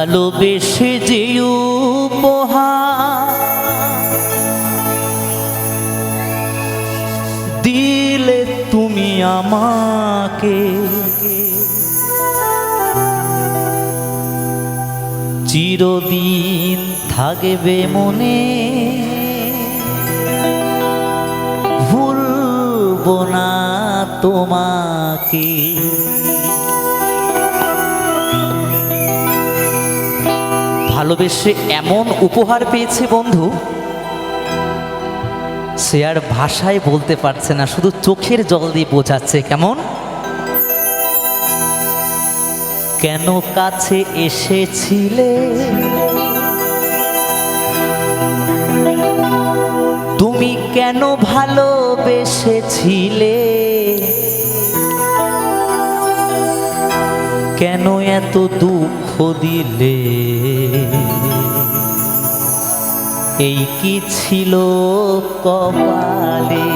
ভালোবেসে যে উপহার দিলে তুমি আমাকে। চিরদিন থাকবে মনে। ভুলব না তোমাকে। ভালোবেসে এমন উপহার পেয়েছে বন্ধু, সে আর ভাষায় বলতে পারছে না, শুধু চোখের জল দিয়ে বোঝাচ্ছে, কেমন? কেন কাছে এসেছিলে? তুমি কেন ভালোবেসেছিলে? কেন এত দুঃখ দিলে? এই কি ছিল কপালে?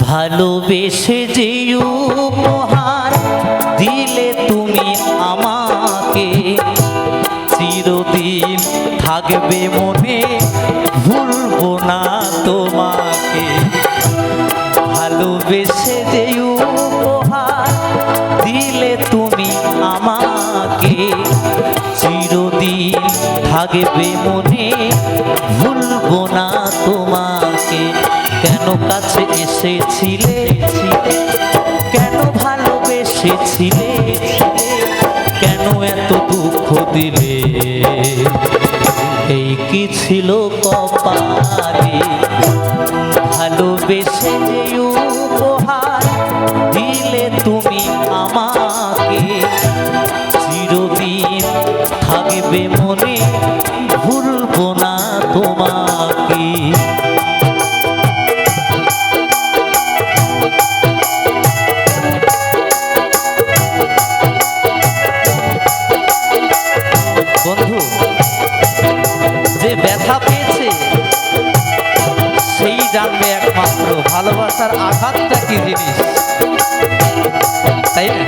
ভালোবেসে যে উপহার দিলে তুমি আমাকে। চিরদিন থাকবে মনে থাকবে মনে ভুলবো না তোমাকে। কেন কাছে এসেছিলে? কেন ভালোবেসেছিলে? কেন এত দুঃখ দিলে? এই কি ছিল কপালে? ভালোবেসে যে উপহার দিলে তুমি আমাকে, চিরদিন থাকবে মনে ভালোবাসার আঘাতটা কি জিনিস তাই না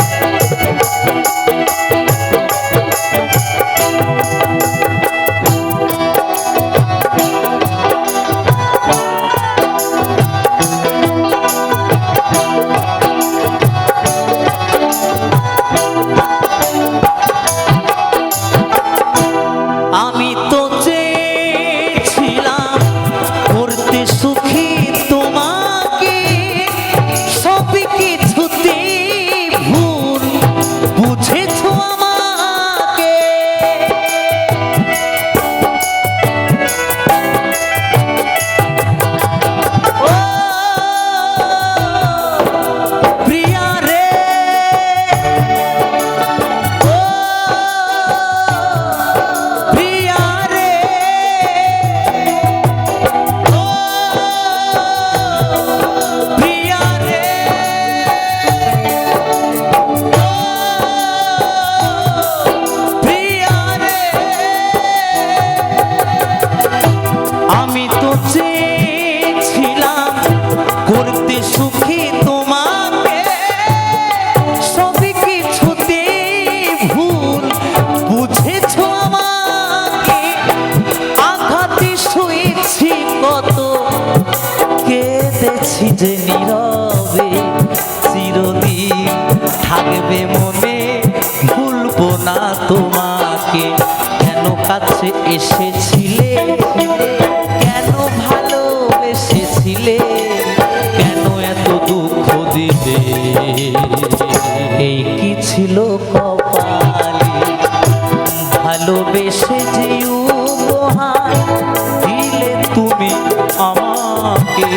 চেয়েছিলাম করতে সুখী তোমাকে। সবই কিছুতে ভুল, বুঝেছ আঘাতে শুয়েছি কত, কেঁদেছি যে নীরবে, চিরদিন থাকবে মনে, ভুলবো না তোমাকে। কেন কাছে এসেছিলে? ভালোবেসেছিলে? কেন এত দুঃখ দিলে? এই কি ছিল কপালে? ভালোবেসে যে উপহার দিলে তুমি আমাকে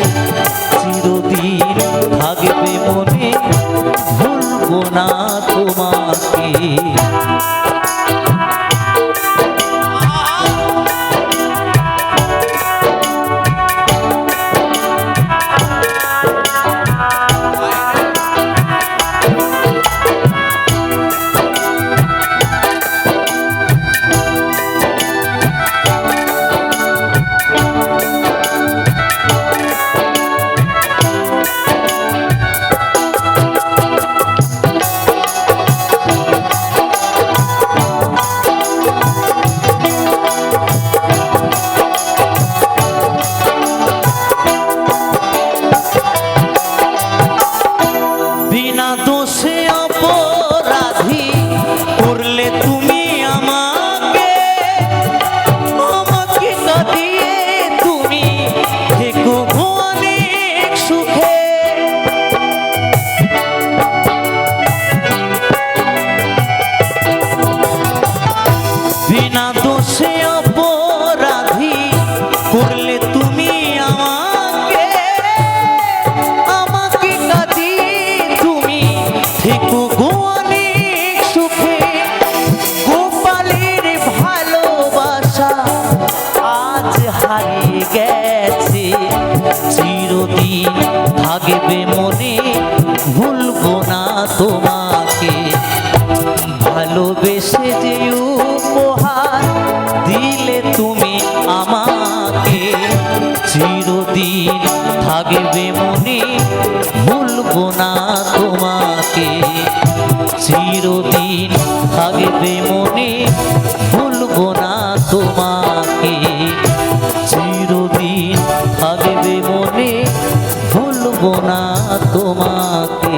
doce চিরদিন থাকবে মনে, ভুলবো না তোমাকে। ভালোবেসে যে উপহার দিলে তুমি আমাকে। চিরদিন থাকবে মনে, ভুলবো না তোমাকে। চিরদিন থাকবে মনে, ভুলবো না তোমাকে ভুলবো না তোমাকে।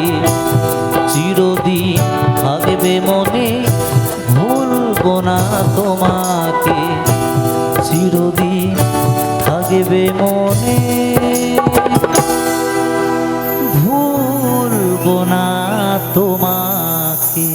চিরদিন থাকবে মনে, ভুলবো না তোমাকে। চিরদিন থাকবে মনে, ভুলবো না তোমাকে।